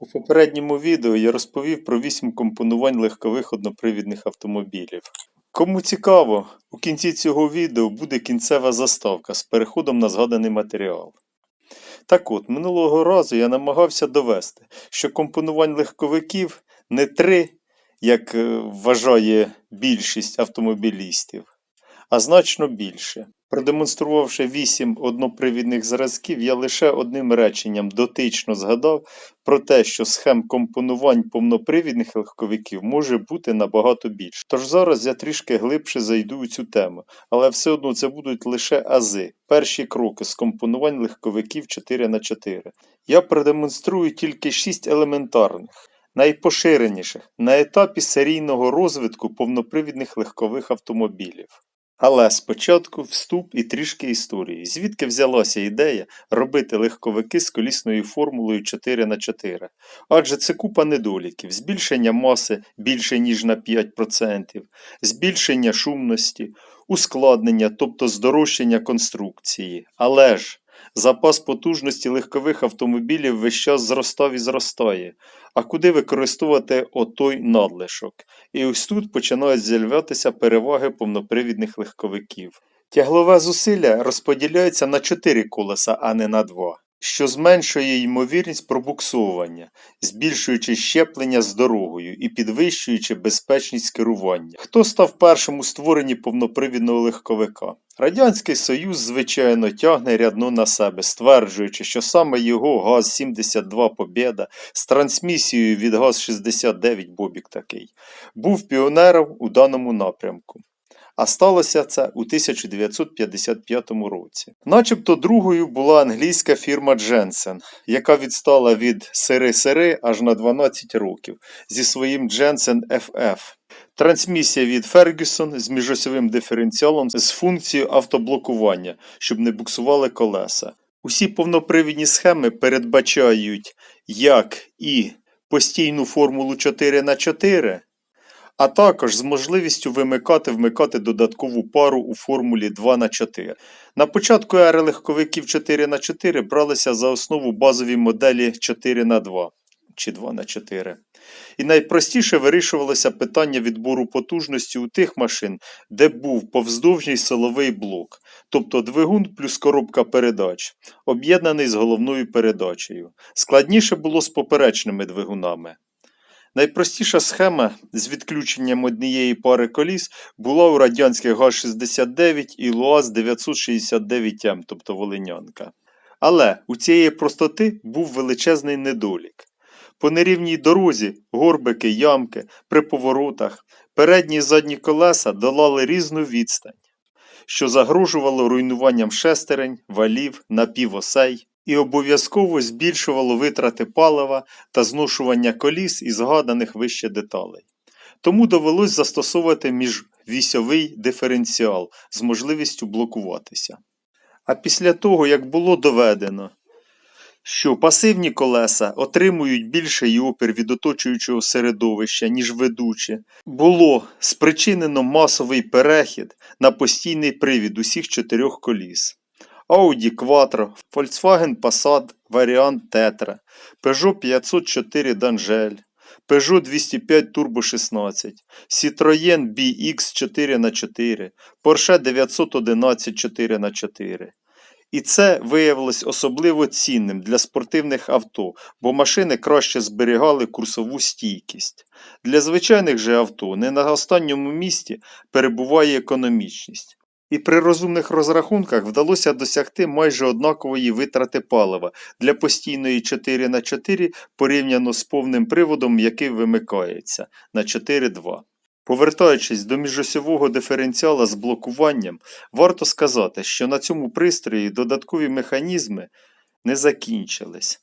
У попередньому відео я розповів про 8 компонувань легкових однопривідних автомобілів. Кому цікаво, у кінці цього відео буде кінцева заставка з переходом на згаданий матеріал. Так от, минулого разу я намагався довести, що компонувань легковиків не три, як е, вважає більшість автомобілістів, а значно більше. Продемонструвавши вісім однопривідних зразків, я лише одним реченням дотично згадав про те, що схем компонувань повнопривідних легковиків може бути набагато більше. Тож зараз я трішки глибше зайду у цю тему, але все одно це будуть лише ази, перші кроки з компонувань легковиків 4х4. Я продемонструю тільки шість елементарних, найпоширеніших на етапі серійного розвитку повнопривідних легкових автомобілів. Але спочатку вступ і трішки історії. Звідки взялася ідея робити легковики з колісною формулою 4 на 4 Адже це купа недоліків, збільшення маси більше ніж на 5%, збільшення шумності, ускладнення, тобто здорожчання конструкції. Але ж запас потужності легкових автомобілів весь час зростав і зростає. А куди використовувати отой надлишок? І ось тут починають з'являтися переваги повнопривідних легковиків. Тяглове зусилля розподіляється на 4 колеса, а не на 2, що зменшує ймовірність пробуксовування, збільшуючи щеплення з дорогою і підвищуючи безпечність керування. Хто став першим у створенні повнопривідного легковика? Радянський Союз, звичайно, тягне рядно на себе, стверджуючи, що саме його ГАЗ-72 Побєда з трансмісією від ГАЗ-69 Бобік такий, був піонером у даному напрямку. А сталося це у 1955 році. Начебто другою була англійська фірма Jensen, яка відстала від сири-сири аж на 12 років зі своїм Jensen FF. Трансмісія від Ferguson з міжосьовим диференціалом з функцією автоблокування, щоб не буксували колеса. Усі повнопривідні схеми передбачають як і постійну формулу 4 на 4 а також з можливістю вимикати-вмикати додаткову пару у формулі 2 на 4 На початку ери легковиків 4 на 4 бралися за основу базові моделі 4 на 2 чи 2 на 4 І найпростіше вирішувалося питання відбору потужності у тих машин, де був повздовжній силовий блок, тобто двигун плюс коробка передач, об'єднаний з головною передачею. Складніше було з поперечними двигунами. Найпростіша схема з відключенням однієї пари коліс була у радянських ГАЗ-69 і ЛуАЗ-969М, тобто Волинянка. Але у цієї простоти був величезний недолік. По нерівній дорозі, горбики, ямки, при поворотах, передні і задні колеса долали різну відстань, що загрожувало руйнуванням шестерень, валів, напівосей і обов'язково збільшувало витрати палива та зношування коліс і згаданих вище деталей. Тому довелось застосовувати міжвісьовий диференціал з можливістю блокуватися. А після того, як було доведено, що пасивні колеса отримують більший опір від оточуючого середовища, ніж ведучі, було спричинено масовий перехід на постійний привід усіх чотирьох коліс. Audi Quattro, Volkswagen Passat варіант Tetra, Peugeot 504 D'Angel, Peugeot 205 Turbo 16, Citroën BX 4х4, Porsche 911 4х4. І це виявилось особливо цінним для спортивних авто, бо машини краще зберігали курсову стійкість. Для звичайних же авто не на останньому місці перебуває економічність. І при розумних розрахунках вдалося досягти майже однакової витрати палива для постійної 4 на 4 порівняно з повним приводом, який вимикається на 4,2. Повертаючись до міжосьового диференціала з блокуванням, варто сказати, що на цьому пристрої додаткові механізми не закінчились.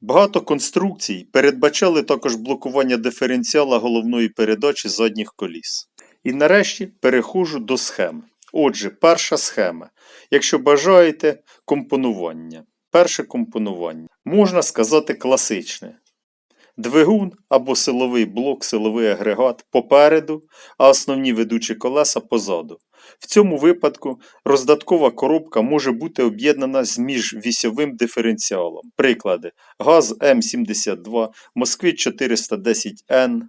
Багато конструкцій передбачали також блокування диференціала головної передачі задніх коліс. І нарешті переходжу до схем. Отже, перша схема. Якщо бажаєте, компонування. Перше компонування. Можна сказати класичне. Двигун або силовий блок, силовий агрегат попереду, а основні ведучі колеса позаду. В цьому випадку роздаткова коробка може бути об'єднана з міжвісьовим диференціалом. Приклади: ГАЗ М72, Москвич 410N,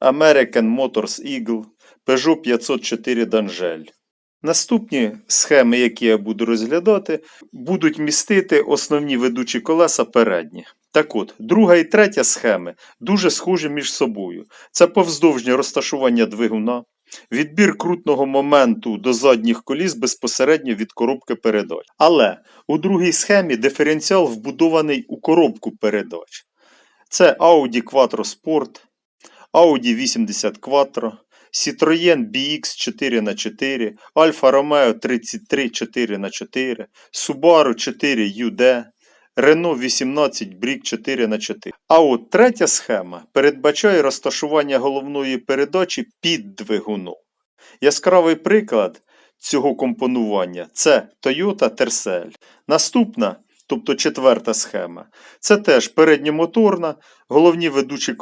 American Motors Eagle, Peugeot 504 D'Angel. Наступні схеми, які я буду розглядати, будуть містити основні ведучі колеса передні. Так от, друга і третя схеми дуже схожі між собою. Це повздовжнє розташування двигуна, відбір крутного моменту до задніх коліс безпосередньо від коробки передач. Але у другій схемі диференціал вбудований у коробку передач. Це Audi Quattro Sport, Audi 80 Quattro, Citroën BX 4х4, Alfa Romeo 33 4х4, Subaru 4 UD, Renault 18 Brick 4х4. А от третя схема передбачає розташування головної передачі під двигуном. Яскравий приклад цього компонування це Toyota Tercel. Наступна, тобто четверта схема, це теж передньомоторна, головні ведучі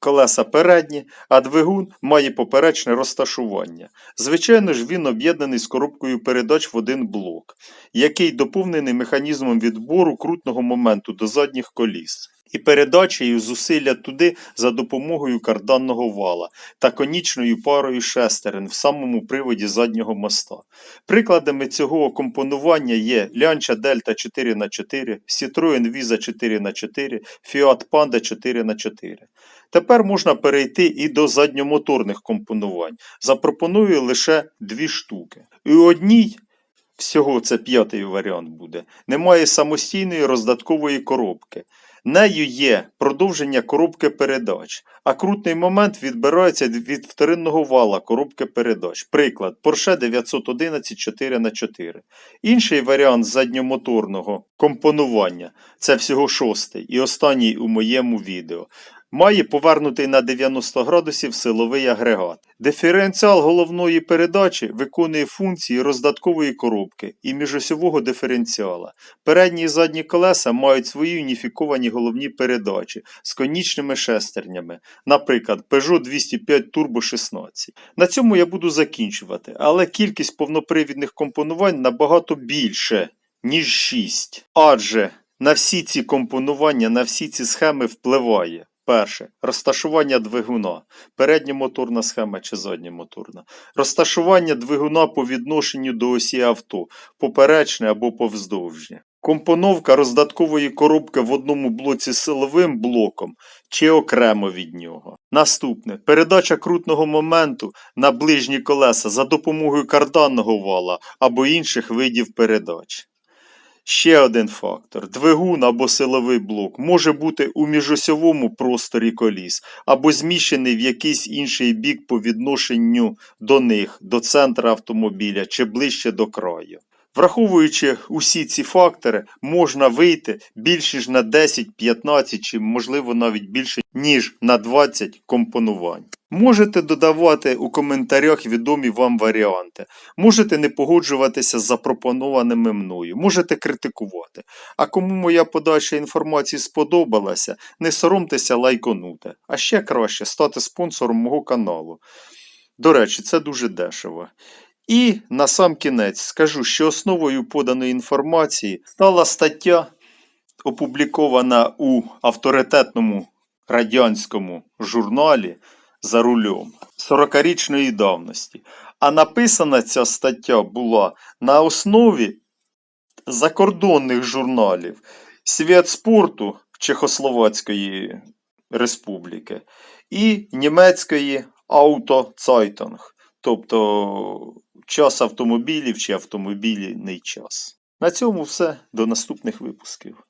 колеса передні, а двигун має поперечне розташування. Звичайно ж, він об'єднаний з коробкою передач в один блок, який доповнений механізмом відбору крутного моменту до задніх коліс. І передачею зусилля туди за допомогою карданного вала та конічною парою шестерен в самому приводі заднього моста. Прикладами цього компонування є Lancia Delta 4х4, Citroen Visa 4х4, Fiat Panda 4х4. Тепер можна перейти і до задньомоторних компонувань. Запропоную лише дві штуки. І одній, всього це п'ятий варіант буде, немає самостійної роздаткової коробки. Нею є продовження коробки передач, а крутний момент відбирається від вторинного вала коробки передач. Приклад Porsche 911 4х4. Інший варіант задньомоторного компонування це всього шостий і останній у моєму відео. Має повернутий на 90 градусів силовий агрегат. Диференціал головної передачі виконує функції роздаткової коробки і міжосьового диференціала. Передні і задні колеса мають свої уніфіковані головні передачі з конічними шестернями, наприклад, Peugeot 205 Turbo 16. На цьому я буду закінчувати, але кількість повнопривідних компонувань набагато більше, ніж 6. Адже на всі ці компонування, на всі ці схеми впливає. Перше розташування двигуна, передньомоторна схема чи задньомоторна. Розташування двигуна по відношенню до осі авто, поперечне або повздовжнє. Компоновка роздаткової коробки в одному блоці силовим блоком чи окремо від нього. Наступне передача крутного моменту на ближні колеса за допомогою карданного вала або інших видів передач. Ще один фактор: двигун або силовий блок може бути у міжосьовому просторі коліс або зміщений в якийсь інший бік по відношенню до них, до центра автомобіля чи ближче до краю. Враховуючи усі ці фактори, можна вийти більше ніж на 10, 15 чи можливо навіть більше ніж на 20 компонувань. Можете додавати у коментарях відомі вам варіанти. Можете не погоджуватися з запропонованими мною, можете критикувати. А кому моя подача інформації сподобалася, не соромтеся лайконути. А ще краще стати спонсором мого каналу. До речі, це дуже дешево. І на сам кінець скажу, що основою поданої інформації стала стаття, опублікована у авторитетному радянському журналі за рулем 40-річної давності. А написана ця стаття була на основі закордонних журналів Світ спорту Чехословацької Республіки і німецької Autozeitung, тобто час автомобілів чи автомобільний час. На цьому все. До наступних випусків.